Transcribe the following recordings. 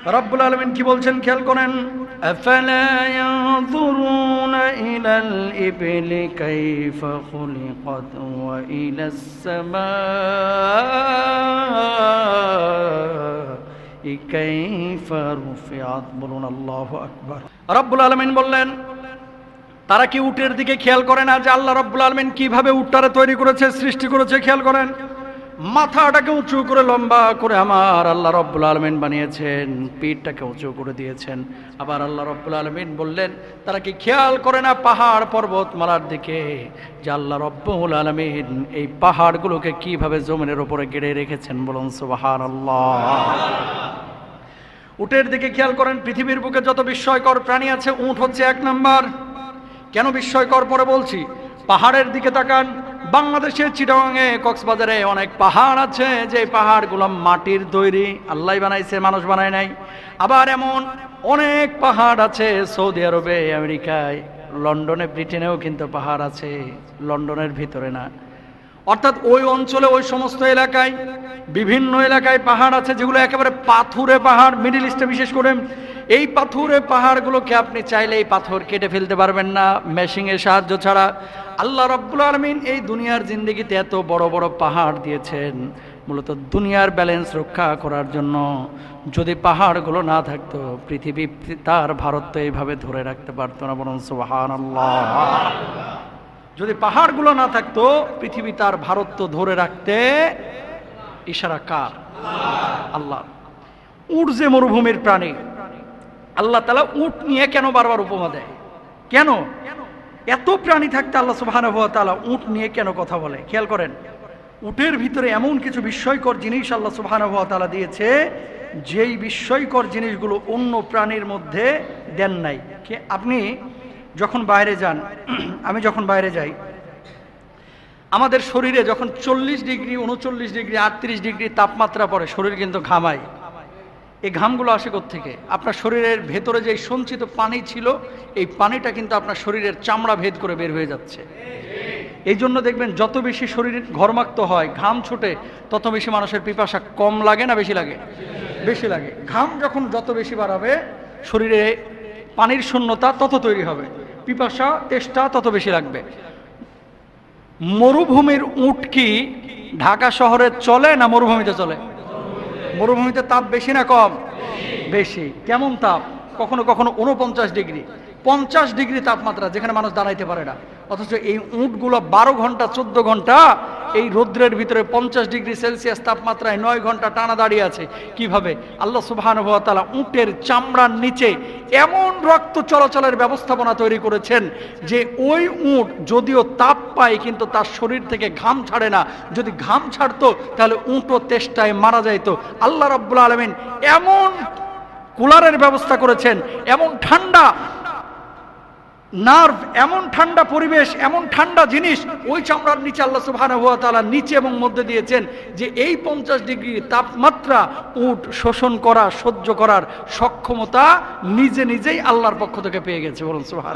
রব্বুল আলমিন কি বলছেন খেয়াল করেন أفلا ينظرون إلى الإبل كيف خلقت وإلى السماء كيف رفعت বলুন আল্লাহ আকবার রব্বুল আলমিন বললেন তারা কি উটের দিকে খেয়াল করে না যে আল্লাহ রব্বুল আলমিন কিভাবে উটটারে তৈরি করেছে সৃষ্টি করেছে খেয়াল করেন মাথাটাকে উঁচু করে, লম্বা করে আমার আল্লাহ রব্বুল আলমিন বানিয়েছেন, পিঠটাকে উঁচু করে দিয়েছেন। আবার আল্লাহ রব্বুল আলমিন বললেন, তারা কি খেয়াল করে না পাহাড় পর্বতমালার দিকে, যে আল্লাহ রব্বুল আলমিন এই পাহাড়গুলোকে কীভাবে জমিনের ওপরে গেড়ে রেখেছেন? বলুন সুবাহান আল্লাহ উটের দিকে খেয়াল করেন, পৃথিবীর বুকে যত বিস্ময়কর প্রাণী আছে, উট হচ্ছে এক নাম্বার। কেন বিস্ময়কর পরে বলছি? পাহাড়ের দিকে তাকান বাংলাদেশের চিটাগাঙে, কক্সবাজারে অনেক পাহাড় আছে, যে পাহাড়গুলো মাটির তৈরি, আল্লাহ বানাইছে, মানুষ বানায় নাই। আবার এমন অনেক পাহাড় আছে, সৌদি আরবে, আমেরিকায়, লন্ডনে, ব্রিটেনেও কিন্তু পাহাড় আছে, লন্ডনের ভিতরে না। অর্থাৎ ওই অঞ্চলে, ওই সমস্ত এলাকায়, বিভিন্ন এলাকায় পাহাড় আছে, যেগুলো একেবারে পাথুরে পাহাড়, মিডিল ইস্টে বিশেষ করে এই পাথুরে পাহাড়গুলোকে আপনি চাইলে এই পাথর কেটে ফেলতে পারবেন না মেশিংয়ের সাহায্য ছাড়া। আল্লাহ রব্বুল আলমিন এই দুনিয়ার জিন্দগিতে এত বড় বড় পাহাড় দিয়েছেন, মূলত দুনিয়ার ব্যালেন্স রক্ষা করার জন্য। যদি পাহাড়গুলো না থাকতো, পৃথিবী তার ভারত তো এইভাবে ধরে রাখতে পারতো না বরং সুবাহান যদি পাহাড়গুলো না থাকতো, পৃথিবী তার ভারত তো ধরে রাখতে ইশারা কার? আল্লাহ। উর্জে মরুভূমির প্রাণী। আল্লাহ তালা উট নিয়ে কেন বারবার উপমা দেয়? কেন? এত প্রাণী থাকতে আল্লাহ সুবাহান তালা উট নিয়ে কেন কথা বলে? খেয়াল করেন, উটের ভিতরে এমন কিছু বিস্ময়কর জিনিস আল্লাহ সুবাহান তালা দিয়েছে, যেই বিস্ময়কর জিনিসগুলো অন্য প্রাণীর মধ্যে দেন নাই। আপনি যখন বাইরে যান, আমি যখন বাইরে যাই, আমাদের শরীরে যখন চল্লিশ ডিগ্রি, উনচল্লিশ ডিগ্রি, আটত্রিশ ডিগ্রি তাপমাত্রা পড়ে, শরীর কিন্তু ঘামায়। এই ঘামগুলো আসে থেকে আপনার শরীরের ভেতরে যে সঞ্চিত পানি ছিল, এই পানিটা কিন্তু আপনার শরীরের চামড়া ভেদ করে বের হয়ে যাচ্ছে। এই জন্য দেখবেন, যত বেশি শরীর ঘরমাক্ত হয়, ঘাম ছুটে, তত বেশি মানুষের পিপাসা কম লাগে না বেশি লাগে? বেশি লাগে। ঘাম যখন যত বেশি বাড়াবে, শরীরে পানির শূন্যতা তত তৈরি হবে। পিপাসা, তেষ্টা তত বেশি লাগবে। মরুভূমির উট কি ঢাকা শহরে চলে না মরুভূমিতে চলে? মরুভূমিতে তাপ বেশি না কম? বেশি। কেমন তাপ? কখনো কখনো উনপঞ্চাশ ডিগ্রি। পঞ্চাশ ডিগ্রি তাপমাত্রা যেখানে মানুষ দাঁড়াইতে পারে না। অথচ এই উঁটগুলো বারো ঘণ্টা, চোদ্দ ঘণ্টা এই রৌদ্রের ভিতরে পঞ্চাশ ডিগ্রি সেলসিয়াস তাপমাত্রায় নয় ঘণ্টা টানা দাঁড়িয়ে আছে। কীভাবে? আল্লাহ সুবাহানুভতালা উঁটের চামড়ার নিচে এমন রক্ত চলাচলের ব্যবস্থাপনা তৈরি করেছেন যে ওই উঁট যদিও তাপ পায়, কিন্তু তার শরীর থেকে ঘাম ছাড়ে না। যদি ঘাম ছাড়তো, তাহলে উঁটও তেষ্টায় মারা যাইত। আল্লাহ রব্বুল আলমিন এমন কুলারের ব্যবস্থা করেছেন, এমন ঠান্ডা নার্ভ এমন ঠান্ডা পরিবেশ, এমন ঠান্ডা জিনিস, ওই চামড়ার নিচে আল্লাহ সুবহান হুয়া তালা নিচে এবং মধ্যে দিয়েছেন যে এই পঞ্চাশ ডিগ্রি তাপমাত্রা উট শোষণ করা, সহ্য করার সক্ষমতা নিজে নিজেই আল্লাহর পক্ষ থেকে পেয়ে গেছে, বলুন সুহার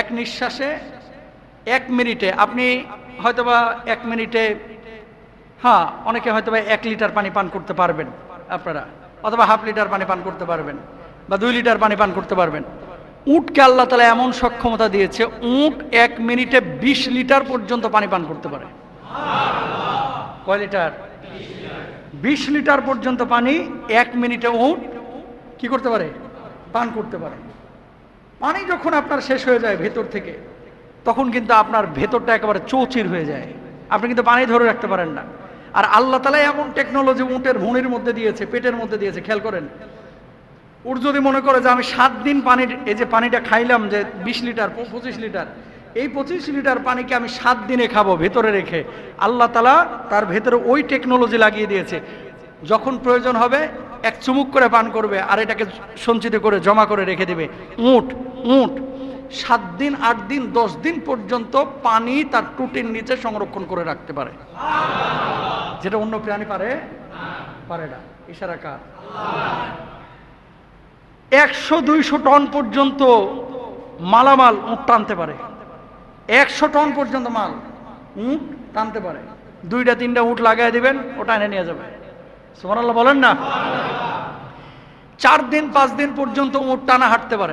এক নিঃশ্বাসে, এক মিনিটে, আপনি হয়তোবা এক মিনিটে হ্যাঁ অনেকে হয়তোবা এক লিটার পানি পান করতে পারবেন আপনারা, অথবা হাফ লিটার পানি পান করতে পারবেন। বা দুই লিটার পানি পান করতে পারবেন। উটকে আল্লাহ তালা এমন সক্ষমতা দিয়েছে, উট এক মিনিটে বিশ লিটার পর্যন্ত পানি পান করতে পারে। কয় লিটার? বিশ লিটার পর্যন্ত পানি এক মিনিটে উট কি করতে পারে? পান করতে পারে। পানি যখন আপনার শেষ হয়ে যায় ভেতর থেকে, তখন কিন্তু আপনার ভেতরটা একেবারে চৌচির হয়ে যায়। আপনি কিন্তু পানি ধরে রাখতে পারেন না। আর আল্লাহ তালা এমন টেকনোলজি উঁটের ভুঁড়ির মধ্যে দিয়েছে, পেটের মধ্যে দিয়েছে, খেয়াল করেন। ওর যদি মনে করে যে আমি সাত দিন পানির এই যে পানিটা খাইলাম যে বিশ লিটার পঁচিশ লিটার, এই পঁচিশ লিটার পানিকে আমি সাত দিনে খাব ভেতরে রেখে। আল্লাহ তালা তার ভেতরে ওই টেকনোলজি লাগিয়ে দিয়েছে। যখন প্রয়োজন হবে, এক চুমুক করে পান করবে আর এটাকে সঞ্চিত করে, জমা করে রেখে দেবে। উঁট উঁট। সাত দিন, আট দিন, দশ দিন পর্যন্ত পানি তার টুটির নিচে সংরক্ষণ করে রাখতে পারে। যেটা অন্য প্রাণী পারে? পারে না। ইশারা কার? একশো দুইশো টন পর্যন্ত মালামাল উঁট টানতে পারে। একশো টন পর্যন্ত মাল উঁট টানতে পারে। দুইটা, তিনটা উঁট লাগাই দিবেন, ওটা এনে নিয়ে যাবে। সুমান আল্লাহ বলেন না? চার দিন, পাঁচ দিন পর্যন্ত উঁট টানা হাঁটতে পারে।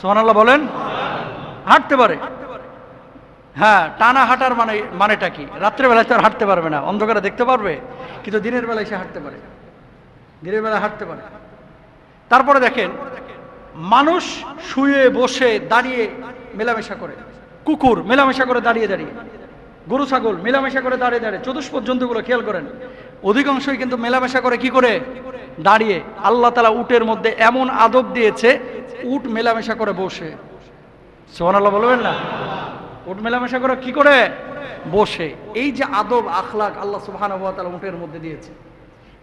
সুমান আল্লাহ বলেন? হাঁটতে পারে। হ্যাঁ টানা হাঁটার মানে মানেটা কি? রাত্রেবেলায় তো আর হাঁটতে পারবে না, অন্ধকারে দেখতে পারবে, কিন্তু দিনের বেলায় সে হাঁটতে পারে। দিনের বেলায় হাঁটতে পারে। তারপরে দেখেন, মানুষ শুয়ে বসে দাঁড়িয়ে মেলামেশা করে। কুকুর মেলামেশা করে দাঁড়িয়ে দাঁড়িয়ে। গরু, ছাগল মেলামেশা করে দাঁড়িয়ে দাঁড়িয়ে। চতুষ্পদ জন্তুগুলো খেয়াল করেন। অধিকাংশই কিন্তু মেলামেশা করে কি করে? দাঁড়িয়ে। আল্লাহ তালা উটের মধ্যে এমন আদব দিয়েছে, উট মেলামেশা করে বসে। সোহান আল্লাহ বলবেন না? উট মেলামেশা করে কি করে? বসে। এই যে আদব, আখলাক আল্লাহ সুবহান উটের মধ্যে দিয়েছে।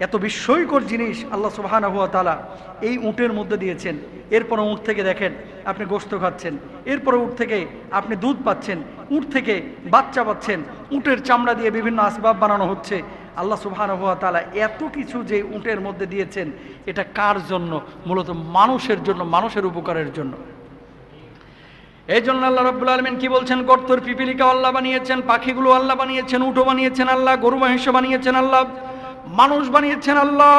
এত বিস্ময়কর জিনিস আল্লাহ সুবহান তালা এই উটের মধ্যে দিয়েছেন। এরপরে উট থেকে দেখেন আপনি গোস্ত খাচ্ছেন। এরপরে উট থেকে আপনি দুধ পাচ্ছেন। উট থেকে বাচ্চা পাচ্ছেন। উটের চামড়া দিয়ে বিভিন্ন আসবাব বানানো হচ্ছে। আল্লাহ সুবহান তালা এত কিছু যে উটের মধ্যে দিয়েছেন, এটা কার জন্য? মূলত মানুষের জন্য, মানুষের উপকারের জন্য। এই জন্য আল্লাহ রব্বুল আলমিন কি বলছেন? গর্তর পিপিলিকা আল্লাহ বানিয়েছেন, পাখিগুলো আল্লাহ বানিয়েছেন উঠো বানিয়েছেন আল্লাহ, গরু মহিষ বানিয়েছেন আল্লাহ। মানুষ বানিয়েছেন আল্লাহ।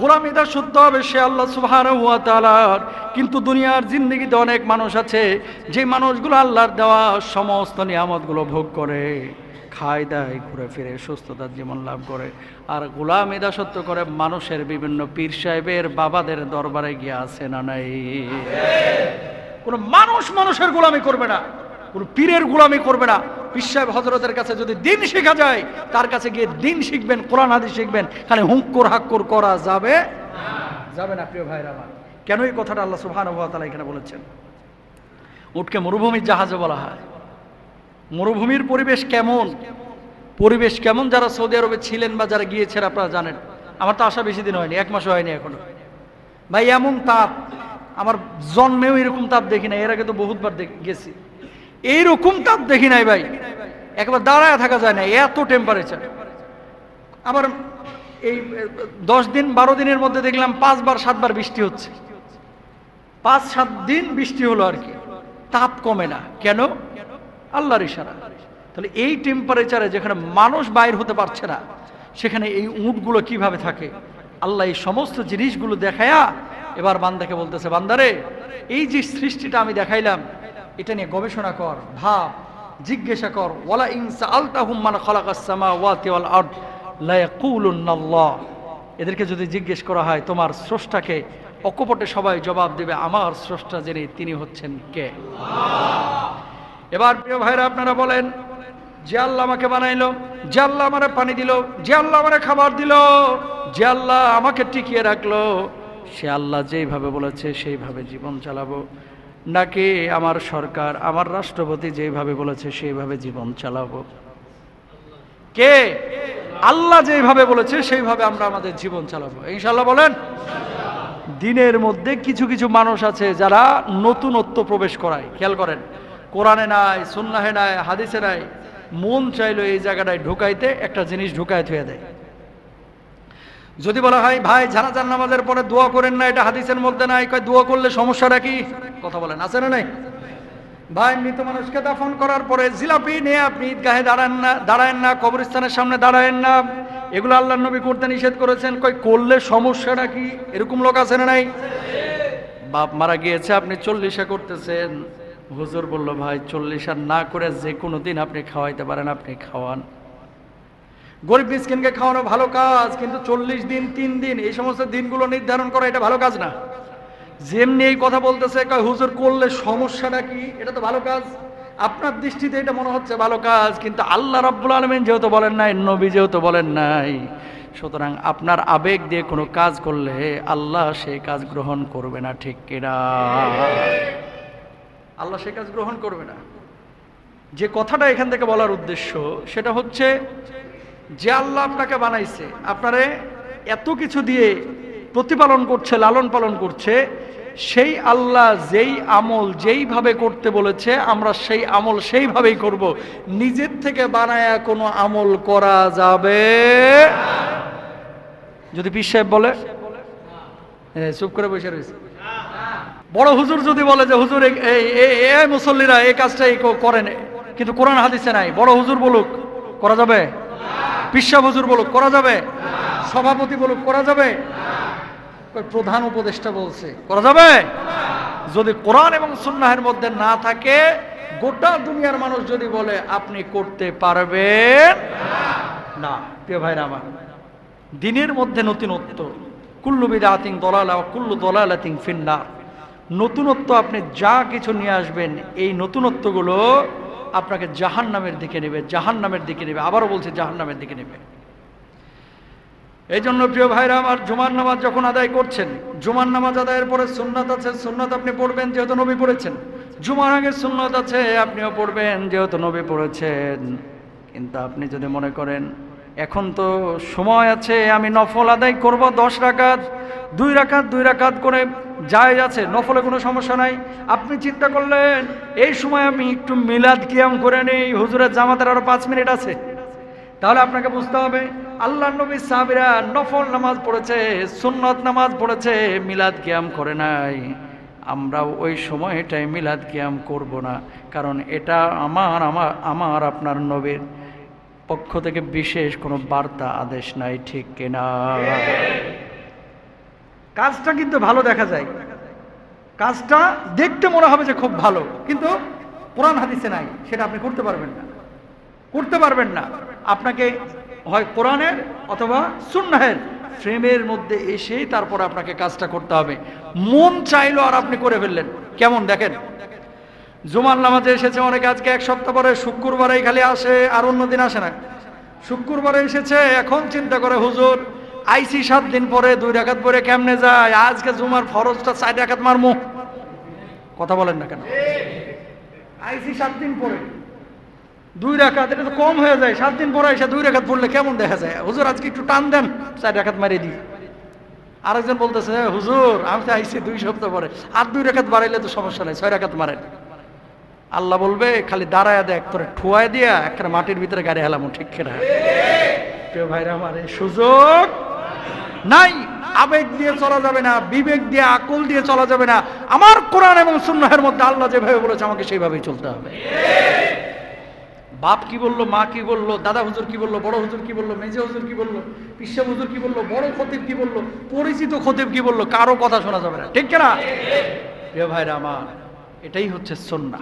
গোলামিদা সত্য হবে সে আল্লাহ সুবহান হুয়া কিন্তু দুনিয়ার জিন্দগিতে অনেক মানুষ আছে, যে মানুষগুলো আল্লাহর দেওয়া সমস্ত নিয়ামতগুলো ভোগ করে, খায় দায়, ঘুরে ফিরে, সুস্থতার জীবন লাভ করে। আর গোলামিদা সত্য করে, মানুষের বিভিন্ন পীর সাহেবের বাবাদের দরবারে গিয়ে আছে না নাই? কোনো মানুষ মানুষের গোলামি করবে না, কোনো পীরের গোলামি করবে না। পিসাব হজরতের কাছে যদি দিন শেখা যায়, তার কাছে গিয়ে দিন শিখবেন, কোরআন, হাদিস শিখবেন, খালি হুঙ্কুর, হাক্কুর করা যাবে যাবে না, প্রিয় ভাইরা আমার। কেন এই কথাটা আল্লাহ সুবহান তালা এখানে বলেছেন? উঠকে মরুভূমির জাহাজে বলা হয়। মরুভূমির পরিবেশ কেমন? পরিবেশ কেমন? যারা সৌদি আরবে ছিলেন বা যারা গিয়েছেন, আপনারা জানেন। আমার তো আসা বেশি দিন হয়নি, এক মাসও হয়নি এখনও। ভাই, এমন তাপ, আমার জন্মেও এরকম তাপ দেখি নাই, এর আগে তো বহুতবার গেছি। এইরকম তাপ দেখি নাই ভাই। একবার দাঁড়ায় থাকা যায় না, এত টেম্পারেচার আবার এই, দশ দিন, বারো দিনের মধ্যে দেখলাম পাঁচবার, সাতবার বৃষ্টি হচ্ছে। পাঁচ, সাত দিন বৃষ্টি হলো আর কি। তাপ কমে না। কেন? আল্লাহর ইশারা। তাহলে এই টেম্পারেচারে যেখানে মানুষ বাইর হতে পারছে না, সেখানে এই উঁটগুলো কীভাবে থাকে? আল্লাহ এই সমস্ত জিনিসগুলো দেখায়া এবার বান্দাকে বলতেছে, বান্দারে, এই যে সৃষ্টিটা আমি দেখাইলাম এটা নিয়ে গবেষণা কর, ভাব, জিজ্ঞাসা কর। ওয়ালা ইনসা আলতাহুম মান খালাকাস সামাওয়াতি ওয়াল আরদ, লা এদেরকে যদি জিজ্ঞেস করা হয়, তোমার স্রষ্টাকে? অকপটে সবাই জবাব দেবে, আমার স্রষ্টা যিনি, তিনি হচ্ছেন কে? এবার প্রিয় ভাইরা, আপনারা বলেন, যে আল্লাহ আমাকে বানাইলো, যে আল্লাহ আমারে পানি দিল, যে আল্লাহ আমারে খাবার দিল, যে আল্লাহ আমাকে টিকিয়ে রাখল, সে আল্লাহ যেইভাবে বলেছে, সেইভাবে জীবন চালাবো। নাকি আমার সরকার, আমার রাষ্ট্রপতি যেভাবে বলেছে সেইভাবে জীবন চালাবো? কে? আল্লাহ যেভাবে বলেছে সেইভাবে আমরা আমাদের জীবন চালাবো। ইনশাল্লাহ বলেন? দিনের মধ্যে কিছু কিছু মানুষ আছে যারা নতুনত্ব প্রবেশ করায়। খেয়াল করেন, কোরআনে নাই, সুন্নাহে নাই, হাদিসে নাই। মন চাইলো এই জায়গাটায় ঢুকাইতে, একটা জিনিস ঢুকায় থুয়ে দেয়। যদি বলা হয়, ভাই জানাজান নামাজের পরে দোয়া করেন না, এটা হাদিসের মধ্যে নাই। কয়, দোয়া করলে সমস্যাটা কি? কথা বলেন, আছে না নাই? ভাই, মৃত মানুষকে দাফন করার পরে জিলাপি নিয়ে আপনি ঈদগাহে দাঁড়ান না, দাঁড়ায়েন না, কবরস্থানের সামনে দাঁড়ায়েন না। এগুলো আল্লাহ নবী করতে নিষেধ করেছেন। কই করলে সমস্যাটা কি? এরকম লোক আছে না নাই? বাপ মারা গিয়েছে, আপনি চল্লিশা করতেছেন। হুজুর বলল, ভাই, চল্লিশা না করে যে কোনো দিন আপনি খাওয়াইতে পারেন, আপনি খাওয়ান। গরিব মিসকিনকে খাওয়ানো ভালো কাজ, কিন্তু চল্লিশ দিন, তিন দিন, এই সমস্ত দিনগুলো নির্ধারণ করা এটা ভালো কাজ না। যেমনি এই কথা বলতেছে হুজুর, করলে সমস্যাটা কি এটা তো ভালো কাজ। আপনার দৃষ্টিতে এটা মনে হচ্ছে ভালো কাজ, কিন্তু আল্লাহ রাব্বুল আলমিন যেহেতু বলেন নাই, নবী যেহেতু বলেন নাই, সুতরাং আপনার আবেগ দিয়ে কোনো কাজ করলে আল্লাহ সেই কাজ গ্রহণ করবে না, ঠিক কিনা আল্লাহ সেই কাজ গ্রহণ করবে না। যে কথাটা এখান থেকে বলার উদ্দেশ্য, সেটা হচ্ছে যে আল্লাহ আপনাকে বানাইছে, আপনারে এত কিছু দিয়ে প্রতিপালন করছে, লালন পালন করছে, সেই আল্লাহ যেই আমল যেইভাবে করতে বলেছে, আমরা সেই আমল সেইভাবেই করব। নিজের থেকে বানায়া কোনো আমল করা যাবে? যদি পীর সাহেব বলে? চুপ করে বসে রয়েছে। বড় হুজুর যদি বলে যে, হুজুর মুসল্লিরা এই কাজটাই করেন। কিন্তু কোরআন হাদিসে নাই। বড় হুজুর বলুক, করা যাবে? পিসা হুজুর বলুক, করা যাবে? সভাপতি বলুক, করা যাবে? প্রধান উপদেষ্টা বলছে, করা যাবে? যদি কোরআন এবং সুন্নাহের মধ্যে না থাকে, গোটা দুনিয়ার মানুষ যদি বলে, আপনি করতে পারবেন না। প্রিয় ভাইরা আমার, দিনের মধ্যে নতুনত্ব, কুল্লু বিদাতিং দলালা কুল্লু দলালাতিং ফিন্নার। নতুনত্ব আপনি যা কিছু নিয়ে আসবেন, এই নতুনত্বগুলো আপনাকে জাহান নামের দিকে নেবে জাহান নামের দিকে নেবে, আবারও বলছে জাহান নামের দিকে নেবে। এই জন্য প্রিয় ভাইরা আমার জুমার নামাজ যখন আদায় করছেন, জুমার নামাজ আদায়ের পরে সুন্নাত আছে, সুন্নাত আপনি পড়বেন যেহেতু নবী পড়েছেন। জুমার আগে সুন্নাত আছে, আপনিও পড়বেন যেহেতু নবী পড়েছেন। কিন্তু আপনি যদি মনে করেন এখন তো সময় আছে, আমি নফল আদায় করব দশ রাকাত, দুই রাকাত দুই রাকাত করে যায় আছে, নফলে কোনো সমস্যা নাই। আপনি চিন্তা করলেন, এই সময় আমি একটু মিলাদ কিয়াম করে নেই, হুজুরের জামাতের আরও পাঁচ মিনিট আছে। তাহলে আপনাকে বুঝতে হবে, আল্লাহ নবী সাহাবিরা নফল নামাজ পড়েছে, সুন্নত নামাজ পড়েছে, মিলাদ কিয়াম করে নাই। আমরাও ওই সময়টায় মিলাদ কিয়াম করব না, কারণ এটা আমার আমার আমার আপনার নবীর পক্ষ থেকে বিশেষ কোনো বার্তা, আদেশ নাই, ঠিক কিনা? কাজটা কিন্তু ভালো দেখা যায়। কাজটা দেখতে মনে হবে যে খুব ভালো, কিন্তু কোরআন হাদিসে নাই, সেটা আপনি করতে পারবেন না। করতে পারবেন না। আপনাকে হয় কোরআনের অথবা সুন্নাহের ফ্রেমের মধ্যে এসেই তারপর আপনাকে কাজটা করতে হবে। মন চাইলো আর আপনি করে ফেললেন। কেমন দেখেন? জুমার নামাজে এসেছে অনেকে, আজকে এক সপ্তাহ পরে শুক্রবারেই খালি আসে আর অন্য দিন আসে না। শুক্রবারে এসেছে, এখন চিন্তা করে হুজুর, আইসি সাত দিন পরে দুই রাখাত পরে কেমনে যায়? আজকে জুমার ফরজটা চার রাখাত মারমু। কথা বলেন না কেন? আইসি সাত দিন পরে। দুই রাখাত এটা তো কম হয়ে যায়। সাত দিন পরে এসে দুই রাখাত পড়লে কেমন দেখা যায়? হুজুর, আজকে একটু টান দেন, চার রাখাত মারিয়ে দিই। আরেকজন বলতেছে, হুজুর, আমি তো আইসি দুই সপ্তাহ পরে। আর দুই রেখাত বাড়াইলে তো সমস্যা নেই, ছয় রেখাত মারেন। আল্লাহ বলবে, খালি দাঁড়ায় দেখ, তোরে ঠুয়ায় দিয়া একটা মাটির ভিতরে গাড়ি হেলামো, ঠিক কেনা? প্রিয় ভাইরা আমার এই সুযোগ নাই। আবেগ দিয়ে চলা যাবে না, বিবেক দিয়ে, আকল দিয়ে চলা যাবে না। আমার কোরআন এবং সুন্নাহের মধ্যে আল্লাহ যেভাবে বলেছে, আমাকে সেইভাবেই চলতে হবে। বাপ কি বলল, মা কি বলল, দাদা হুজুর কি বলল, বড় হুজুর কি বলল, মেজে হুজুর কি বলল, পিসা হুজুর কি বলল, বড় খতিব কি বলল, পরিচিত খতিব কি বলল, কারও কথা শোনা যাবে না, ঠিক না প্রিয় ভাইরা আমার, এটাই হচ্ছে সন্না